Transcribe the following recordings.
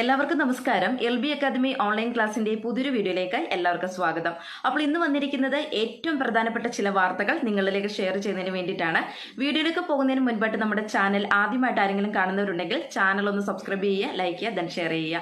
എല്ലാവർക്കും നമസ്കാരം. L B academy online ക്ലാസിന്റെ പുതിയൊരു വീഡിയോയിലേക്ക് എല്ലാവർക്കും സ്വാഗതം. അപ്പോൾ ഇന്ന് വന്നിരിക്കുന്നത് ഏറ്റവും പ്രധാനപ്പെട്ട ചില വാർത്തകൾ നിങ്ങളിലേക്ക് ഷെയർ ചെയ്യുന്നതിന് വേണ്ടിയിട്ടാണ്. വീഡിയോയിലേക്ക് പോകുന്നതിന് മുൻപായിട്ട് നമ്മുടെ ചാനൽ ആദ്യമായിട്ട് ആരെങ്കിലും കാണുന്നവരുണ്ടെങ്കിൽ ചാനൽ ഒന്ന് സബ്സ്ക്രൈബ് ചെയ്യുക ലൈക്ക് ചെയ്യുക ദൻ ഷെയർ ചെയ്യുക.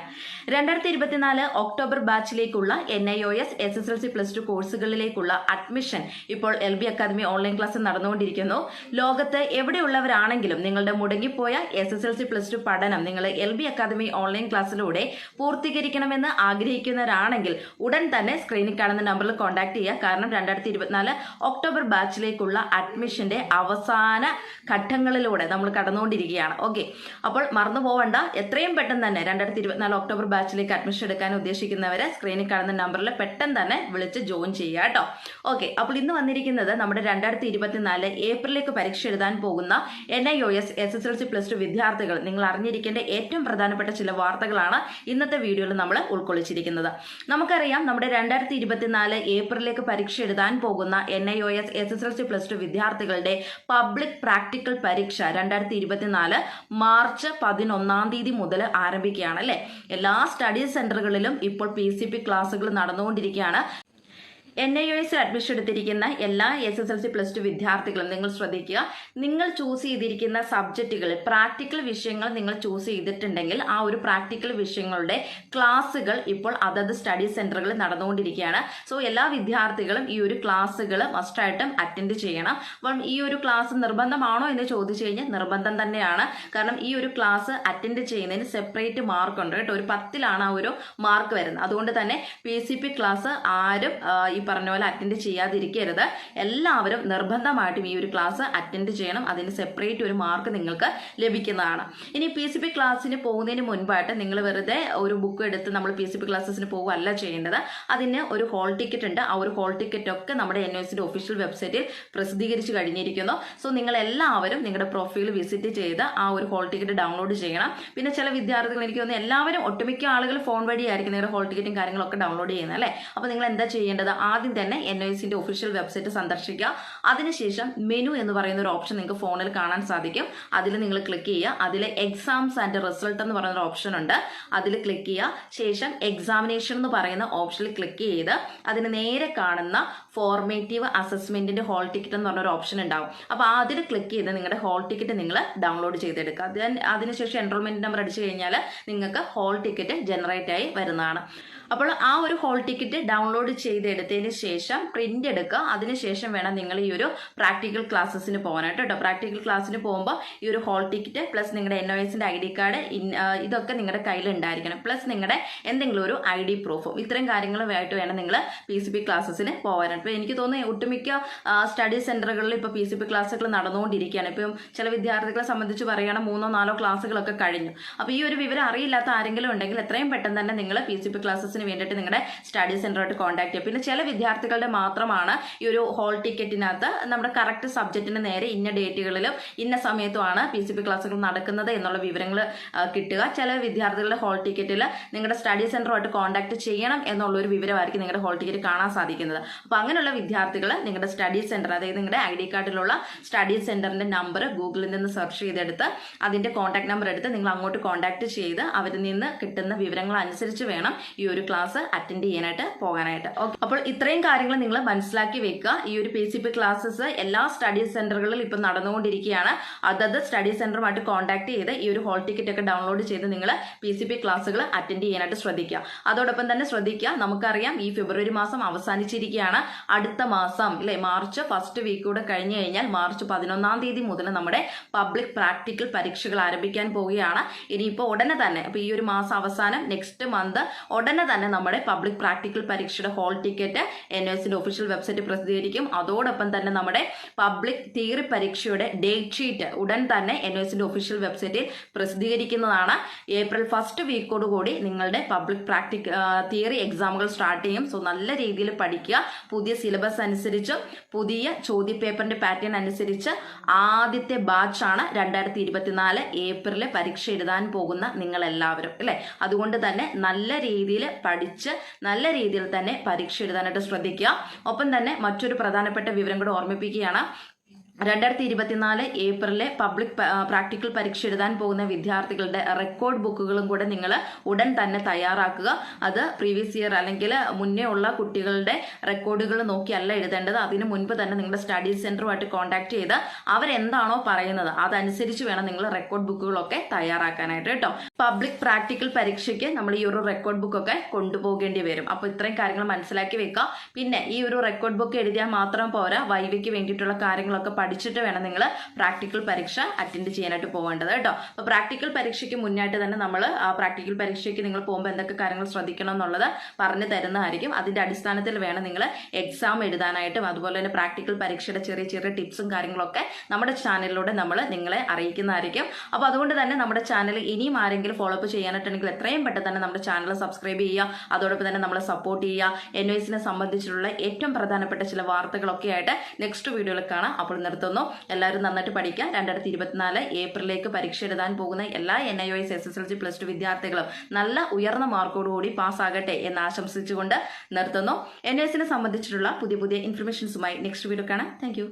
രണ്ടായിരത്തി ഇരുപത്തിനാല് October ബാച്ചിലേക്കുള്ള N I O S S S L C plus two കോഴ്സുകളിലേക്കുള്ള admission ഇപ്പോൾ L B academy online class നടന്നുകൊണ്ടിരിക്കുന്നു. ലോകത്ത് എവിടെയുള്ളവരാണെങ്കിലും നിങ്ങളുടെ മുടങ്ങിപ്പോയ S S L C plus two പഠനം നിങ്ങൾ എൽ ബി അക്കാദമി ഓൺലൈൻ ക്ലാസ്സിലൂടെ പൂർത്തീകരിക്കണമെന്ന് ആഗ്രഹിക്കുന്നവരാണെങ്കിൽ ഉടൻ തന്നെ സ്ക്രീനിൽ കാണുന്ന നമ്പറിൽ കോൺടാക്ട് ചെയ്യുക. കാരണം രണ്ടായിരത്തി ഇരുപത്തിനാല് ഒക്ടോബർ ബാച്ചിലേക്കുള്ള അഡ്മിഷന്റെ അവസാന ഘട്ടങ്ങളിലൂടെ നമ്മൾ കടന്നുകൊണ്ടിരിക്കുകയാണ്. ഓക്കെ അപ്പോൾ മറന്നു പോവണ്ട. എത്രയും പെട്ടെന്ന് തന്നെ രണ്ടായിരത്തി ഇരുപത്തിനാല് ഒക്ടോബർ ബാച്ചിലേക്ക് അഡ്മിഷൻ എടുക്കാൻ ഉദ്ദേശിക്കുന്നവരെ സ്ക്രീനിൽ കാണുന്ന നമ്പറിൽ പെട്ടെന്ന് തന്നെ വിളിച്ച് ജോയിൻ ചെയ്യുക കേട്ടോ. ഓക്കെ അപ്പോൾ ഇന്ന് വന്നിരിക്കുന്നത് നമ്മുടെ രണ്ടായിരത്തി ഇരുപത്തിനാല് ഏപ്രിലേക്ക് പരീക്ഷ എഴുതാൻ പോകുന്ന N I O S S S L C plus two വിദ്യാർത്ഥികൾ. നിങ്ങൾ അറിഞ്ഞിരിക്കേണ്ട ഏറ്റവും പ്രധാനപ്പെട്ട ചില വാർത്തകളാണ് ഇന്നത്തെ വീഡിയോയിൽ നമ്മൾ ഉൾക്കൊള്ളിച്ചിരിക്കുന്നത്. നമുക്കറിയാം നമ്മുടെ രണ്ടായിരത്തി ഇരുപത്തിനാല് ഏപ്രിലേക്ക് പരീക്ഷ എഴുതാൻ പോകുന്ന N I O S S S L C plus two വിദ്യാർത്ഥികളുടെ പബ്ലിക് പ്രാക്ടിക്കൽ പരീക്ഷ രണ്ടായിരത്തി ഇരുപത്തിനാല് മാർച്ച് പതിനൊന്നാം തീയതി മുതൽ ആരംഭിക്കുകയാണ് അല്ലേ? എല്ലാ സ്റ്റഡി സെന്ററുകളിലും ഇപ്പോൾ പി സി പി ക്ലാസ്സുകൾ നടന്നുകൊണ്ടിരിക്കുകയാണ്. എൻ ഐ എസിൽ അഡ്മിഷൻ എടുത്തിരിക്കുന്ന എല്ലാ S S L C plus two വിദ്യാർത്ഥികളും നിങ്ങൾ ശ്രദ്ധിക്കുക. നിങ്ങൾ ചൂസ് ചെയ്തിരിക്കുന്ന സബ്ജക്റ്റുകൾ പ്രാക്ടിക്കൽ വിഷയങ്ങൾ നിങ്ങൾ ചൂസ് ചെയ്തിട്ടുണ്ടെങ്കിൽ ആ ഒരു പ്രാക്ടിക്കൽ വിഷയങ്ങളുടെ ക്ലാസ്സുകൾ ഇപ്പോൾ അതത് സ്റ്റഡി സെന്ററുകളിൽ നടന്നുകൊണ്ടിരിക്കുകയാണ്. സോ എല്ലാ വിദ്യാർത്ഥികളും ഈ ഒരു ക്ലാസ്സുകൾ മസ്റ്റായിട്ടും അറ്റൻഡ് ചെയ്യണം. അപ്പം ഈ ഒരു ക്ലാസ് നിർബന്ധമാണോ എന്ന് ചോദിച്ചു കഴിഞ്ഞാൽ നിർബന്ധം തന്നെയാണ്. കാരണം ഈ ഒരു ക്ലാസ് അറ്റൻഡ് ചെയ്യുന്നതിന് സെപ്പറേറ്റ് മാർക്ക് ഉണ്ട് കേട്ടോ. ഒരു പത്തിലാണ് ആ ഒരു മാർക്ക് വരുന്നത്. അതുകൊണ്ട് തന്നെ പി സി പി ക്ലാസ് ആരും പറഞ്ഞ പോലെ അറ്റൻഡ് ചെയ്യാതിരിക്കരുത്. എല്ലാവരും നിർബന്ധമായിട്ടും ഈ ഒരു ക്ലാസ് അറ്റൻഡ് ചെയ്യണം. അതിന് സെപ്പറേറ്റ് ഒരു മാർക്ക് നിങ്ങൾക്ക് ലഭിക്കുന്നതാണ്. ഇനി പി സി പി ക്ലാസ്സിന് പോകുന്നതിന് മുൻപായിട്ട് നിങ്ങൾ വെറുതെ ഒരു ബുക്ക് എടുത്ത് നമ്മൾ പി സി പി ക്ലാസ്സസിന് പോകുകയല്ല ചെയ്യേണ്ടത്. അതിന് ഒരു ഹോൾ ടിക്കറ്റ് ഉണ്ട്. ആ ഒരു ഹോൾ ടിക്കറ്റ് ഒക്കെ നമ്മുടെ എൻ എസിന്റെ ഒഫീഷ്യൽ വെബ്സൈറ്റിൽ പ്രസിദ്ധീകരിച്ച് കഴിഞ്ഞിരിക്കുന്നു. സോ നിങ്ങൾ എല്ലാവരും നിങ്ങളുടെ പ്രൊഫൈൽ വിസിറ്റ് ചെയ്ത് ആ ഒരു ഹോൾ ടിക്കറ്റ് ഡൗൺലോഡ് ചെയ്യണം. പിന്നെ ചില വിദ്യാർത്ഥികൾ എനിക്ക് തോന്നുന്നു എല്ലാവരും ഒട്ടുമിക്ക ആളുകൾ ഫോൺ വഴിയായിരിക്കും നിങ്ങളുടെ ഹോൾ ടിക്കറ്റും കാര്യങ്ങളൊക്കെ ഡൗൺലോഡ് ചെയ്യുന്നത് അല്ലേ? അപ്പോൾ നിങ്ങൾ എന്താ ചെയ്യേണ്ടത്? ആദ്യം തന്നെ എൻ ഐ സിന്റെ ഒഫീഷ്യൽ വെബ്സൈറ്റ് സന്ദർശിക്കുക. അതിനുശേഷം മെനു എന്ന് പറയുന്ന ഒരു ഓപ്ഷൻ നിങ്ങൾക്ക് ഫോണിൽ കാണാൻ സാധിക്കും. അതിൽ നിങ്ങൾ ക്ലിക്ക് ചെയ്യുക. അതിൽ എക്സാംസ് ആൻഡ് റിസൾട്ട് എന്ന് പറയുന്ന ഒരു ഓപ്ഷൻ ഉണ്ട്. അതിൽ ക്ലിക്ക് ചെയ്യുക. ശേഷം എക്സാമിനേഷൻ എന്ന് പറയുന്ന ഓപ്ഷനിൽ ക്ലിക്ക് ചെയ്ത് അതിന് നേരെ കാണുന്ന ഫോർമേറ്റീവ് അസസ്മെന്റിന്റെ ഹോൾ ടിക്കറ്റ് എന്ന് പറഞ്ഞ ഒരു ഓപ്ഷൻ ഉണ്ടാവും. അപ്പോൾ അതിൽ ക്ലിക്ക് ചെയ്ത് നിങ്ങളുടെ ഹോൾ ടിക്കറ്റ് നിങ്ങൾ ഡൗൺലോഡ് ചെയ്തെടുക്കുക. അതിന് അതിനുശേഷം എൻറോൾമെന്റ് നമ്പർ അടിച്ചു കഴിഞ്ഞാൽ നിങ്ങൾക്ക് ഹോൾ ടിക്കറ്റ് ജനറേറ്റ് ആയി വരുന്നതാണ്. അപ്പോൾ ആ ഒരു ഹോൾ ടിക്കറ്റ് ഡൗൺലോഡ് ചെയ്തെടുത്തതിന് ശേഷം പ്രിന്റ് എടുക്കുക. അതിനുശേഷം വേണം നിങ്ങൾ ഈ ഒരു പ്രാക്ടിക്കൽ ക്ലാസ്സസിന് പോകാനായിട്ട് കേട്ടോ പ്രാക്ടിക്കൽ ക്ലാസ്സിന് പോകുമ്പോൾ ഈ ഒരു ഹോൾ ടിക്കറ്റ് പ്ലസ് നിങ്ങളുടെ എൻ ഒ എസിന്റെ ഐ ഡി കാർഡ് ഇതൊക്കെ നിങ്ങളുടെ കയ്യിൽ ഉണ്ടായിരിക്കണം. പ്ലസ് നിങ്ങളുടെ എന്തെങ്കിലും ഒരു ഐ ഡി പ്രൂഫും ഇത്തരം കാര്യങ്ങളുമായിട്ട് വേണം നിങ്ങൾ പി സി പി ക്ലാസ്സസിന് പോകാനായിട്ട്. ഇപ്പോൾ എനിക്ക് തോന്നുന്നു ഒട്ടുമിക്ക സ്റ്റഡി സെന്ററുകളിൽ ഇപ്പോൾ പി സി പി ക്ലാസ്സുകൾ നടന്നുകൊണ്ടിരിക്കുകയാണ്. ഇപ്പം ചില വിദ്യാർത്ഥികളെ സംബന്ധിച്ച് പറയുകയാണെങ്കിൽ മൂന്നോ നാലോ ക്ലാസ്സുകളൊക്കെ കഴിഞ്ഞു. അപ്പോൾ ഈ ഒരു വിവരം അറിയില്ലാത്ത ആരെങ്കിലും ഉണ്ടെങ്കിൽ എത്രയും പെട്ടെന്ന് തന്നെ നിങ്ങൾ പി സി പി ക്ലാസ്സസിന് വേണ്ടിയിട്ട് നിങ്ങളുടെ സ്റ്റഡി സെന്ററായിട്ട് കോൺടാക്ട് ചെയ്യുക പിന്നെ ചില വിദ്യാർത്ഥികളുടെ മാത്രമാണ് ഈ ഒരു ഹോൾ ടിക്കറ്റിനകത്ത് നമ്മുടെ കറക്റ്റ് സബ്ജക്റ്റിന് നേരെ ഇന്ന ഡേറ്റുകളിലും ഇന്ന സമയത്തുമാണ് പി സി പി ക്ലാസ്സുകൾ നടക്കുന്നത് എന്നുള്ള വിവരങ്ങൾ കിട്ടുക. ചില വിദ്യാർത്ഥികളുടെ ഹോൾ ടിക്കറ്റിൽ നിങ്ങളുടെ സ്റ്റഡി സെന്ററുമായിട്ട് കോൺടാക്ട് ചെയ്യണം എന്നുള്ളൊരു വിവരമായിരിക്കും നിങ്ങളുടെ ഹോൾ ടിക്കറ്റ് കാണാൻ സാധിക്കുന്നത്. അപ്പോൾ അങ്ങനെയുള്ള വിദ്യാർത്ഥികൾ നിങ്ങളുടെ സ്റ്റഡി സെന്റർ അതായത് നിങ്ങളുടെ ഐ ഡി കാർഡിലുള്ള സ്റ്റഡി സെന്ററിന്റെ നമ്പർ ഗൂഗിളിൽ നിന്ന് സെർച്ച് ചെയ്തെടുത്ത് അതിന്റെ കോൺടാക്ട് നമ്പർ എടുത്ത് നിങ്ങൾ അങ്ങോട്ട് കോൺടാക്ട് ചെയ്ത് അവരിൽ നിന്ന് കിട്ടുന്ന വിവരങ്ങൾ അനുസരിച്ച് വേണം ഈ ഒരു ക്ലാസ് അറ്റൻഡ് ചെയ്യാനായിട്ട് പോകാനായിട്ട്. ഓക്കെ അപ്പോൾ ഇത്രയും കാര്യങ്ങൾ നിങ്ങൾ മനസ്സിലാക്കി വെക്കുക. ഈ ഒരു പി സി പി ക്ലാസ്സസ് എല്ലാ സ്റ്റഡി സെന്ററുകളിൽ ഇപ്പം നടന്നുകൊണ്ടിരിക്കുകയാണ്. അതത് സ്റ്റഡി സെന്ററുമായിട്ട് കോൺടാക്ട് ചെയ്ത് ഈ ഒരു ഹോൾ ടിക്കറ്റ് ഒക്കെ ഡൗൺലോഡ് ചെയ്ത് നിങ്ങൾ പി സി പി ക്ലാസ്സുകൾ അറ്റൻഡ് ചെയ്യാനായിട്ട് ശ്രദ്ധിക്കുക. അതോടൊപ്പം തന്നെ ശ്രദ്ധിക്കുക. നമുക്കറിയാം ഈ ഫെബ്രുവരി മാസം അവസാനിച്ചിരിക്കുകയാണ്. അടുത്ത മാസം അല്ലെ മാർച്ച് ഫസ്റ്റ് വീക്ക് കൂടെ കഴിഞ്ഞു കഴിഞ്ഞാൽ മാർച്ച് പതിനൊന്നാം തീയതി മുതൽ നമ്മുടെ പബ്ലിക് പ്രാക്ടിക്കൽ പരീക്ഷകൾ ആരംഭിക്കാൻ പോവുകയാണ്. ഇനിയിപ്പോൾ ഉടനെ തന്നെ അപ്പോൾ ഈ ഒരു മാസം അവസാനം നെക്സ്റ്റ് മന്ത് ഉടനെ തന്നെ നമ്മുടെ പബ്ലിക് പ്രാക്ടിക്കൽ പരീക്ഷയുടെ ഹോൾ ടിക്കറ്റ് എൻ എസിന്റെ ഒഫീഷ്യൽ വെബ്സൈറ്റ് പ്രസിദ്ധീകരിക്കും. അതോടൊപ്പം തന്നെ നമ്മുടെ പബ്ലിക് തിയറി പരീക്ഷയുടെ ഡേറ്റ് ഷീറ്റ് ഉടൻ തന്നെ എൻ എസിന്റെ ഒഫീഷ്യൽ വെബ്സൈറ്റിൽ പ്രസിദ്ധീകരിക്കുന്നതാണ്. ഏപ്രിൽ ഫസ്റ്റ് വീക്കോട് കൂടി നിങ്ങളുടെ പബ്ലിക് പ്രാക്ടിക് തിയറി എക്സാമുകൾ സ്റ്റാർട്ട് ചെയ്യും. സോ നല്ല രീതിയിൽ പഠിക്കുക. പുതിയ സിലബസ് അനുസരിച്ച് പുതിയ ചോദ്യപേപ്പറിന്റെ പാറ്റേൺ അനുസരിച്ച് ആദ്യത്തെ ബാച്ചാണ് രണ്ടായിരത്തി ഇരുപത്തിനാല് ഏപ്രിലെ പരീക്ഷ എഴുതാൻ പോകുന്ന നിങ്ങൾ എല്ലാവരും അല്ലേ? അതുകൊണ്ട് തന്നെ നല്ല രീതിയിൽ പഠിച്ച് നല്ല രീതിയിൽ തന്നെ പരീക്ഷ എഴുതാനായിട്ട് ശ്രദ്ധിക്കുക. ഒപ്പം തന്നെ മറ്റൊരു പ്രധാനപ്പെട്ട വിവരം കൂടെ ഓർമ്മിപ്പിക്കുകയാണ്. രണ്ടായിരത്തി ഇരുപത്തിനാല് ഏപ്രിലെ പബ്ലിക് പ്രാക്ടിക്കൽ പരീക്ഷ എഴുതാൻ പോകുന്ന വിദ്യാർത്ഥികളുടെ റെക്കോർഡ് ബുക്കുകളും കൂടെ നിങ്ങൾ ഉടൻ തന്നെ തയ്യാറാക്കുക. അത് പ്രീവിയസ് ഇയർ അല്ലെങ്കിൽ മുന്നേ ഉള്ള കുട്ടികളുടെ റെക്കോർഡുകൾ നോക്കിയല്ല എഴുതേണ്ടത്. അതിന് മുൻപ് തന്നെ നിങ്ങളുടെ സ്റ്റഡി സെന്ററുമായിട്ട് കോൺടാക്ട് ചെയ്ത് അവരെന്താണോ പറയുന്നത് അതനുസരിച്ച് വേണം നിങ്ങൾ റെക്കോർഡ് ബുക്കുകളൊക്കെ തയ്യാറാക്കാനായിട്ട് കേട്ടോ. പബ്ലിക് പ്രാക്ടിക്കൽ പരീക്ഷയ്ക്ക് നമ്മൾ ഈ ഒരു റെക്കോർഡ് ബുക്കൊക്കെ കൊണ്ടുപോകേണ്ടി വരും. അപ്പോൾ ഇത്രയും കാര്യങ്ങൾ മനസ്സിലാക്കി വെക്കുക. പിന്നെ ഈ ഒരു റെക്കോർഡ് ബുക്ക് എഴുതിയാൽ മാത്രം പോരാ വൈവയ്ക്ക് വേണ്ടിയിട്ടുള്ള കാര്യങ്ങളൊക്കെ പഠിച്ചിട്ട് വേണം നിങ്ങൾ പ്രാക്ടിക്കൽ പരീക്ഷ അറ്റൻഡ് ചെയ്യാനായിട്ട് പോകേണ്ടത് കേട്ടോ. അപ്പോൾ പ്രാക്ടിക്കൽ പരീക്ഷയ്ക്ക് മുന്നായിട്ട് തന്നെ നമ്മൾ ആ പ്രാക്ടിക്കൽ പരീക്ഷയ്ക്ക് നിങ്ങൾ പോകുമ്പോൾ എന്തൊക്കെ കാര്യങ്ങൾ ശ്രദ്ധിക്കണം എന്നുള്ളത് പറഞ്ഞു തരുന്നതായിരിക്കും. അതിന്റെ അടിസ്ഥാനത്തിൽ വേണം നിങ്ങൾ എക്സാം എഴുതാനായിട്ടും അതുപോലെ തന്നെ പ്രാക്ടിക്കൽ പരീക്ഷയുടെ ചെറിയ ചെറിയ ടിപ്സും കാര്യങ്ങളൊക്കെ നമ്മുടെ ചാനലിലൂടെ നമ്മൾ നിങ്ങളെ അറിയിക്കുന്നതായിരിക്കും. അപ്പോൾ അതുകൊണ്ട് തന്നെ നമ്മുടെ ചാനൽ ഇനിയും ആരെങ്കിലും ഫോളോ അപ്പ് ചെയ്യാനായിട്ടുണ്ടെങ്കിൽ എത്രയും പെട്ടെന്ന് തന്നെ നമ്മുടെ ചാനൽ സബ്സ്ക്രൈബ് ചെയ്യുക. അതോടൊപ്പം തന്നെ നമ്മളെ സപ്പോർട്ട് ചെയ്യുക. എൻ സംബന്ധിച്ചിട്ടുള്ള ഏറ്റവും പ്രധാനപ്പെട്ട ചില വാർത്തകളൊക്കെ ആയിട്ട് നെക്സ്റ്റ് വീഡിയോയിൽ കാണാം. അപ്പോൾ നിർത്തുന്നു എല്ലാവരും നന്നായിട്ട് പഠിക്കുക. രണ്ടായിരത്തി ഇരുപത്തിനാല് ഏപ്രിലേക്ക് പരീക്ഷ എഴുതാൻ പോകുന്ന എല്ലാ N I S S L C plus two വിദ്യാർത്ഥികളും നല്ല ഉയർന്ന മാർക്കോടുകൂടി പാസ്സാകട്ടെ എന്ന് ആശംസിച്ചുകൊണ്ട് നിർത്തുന്നു. എൻ എസിനെ സംബന്ധിച്ചിട്ടുള്ള പുതിയ പുതിയ ഇൻഫർമേഷൻസുമായി നെക്സ്റ്റ് വീഡിയോ കാണാം. താങ്ക്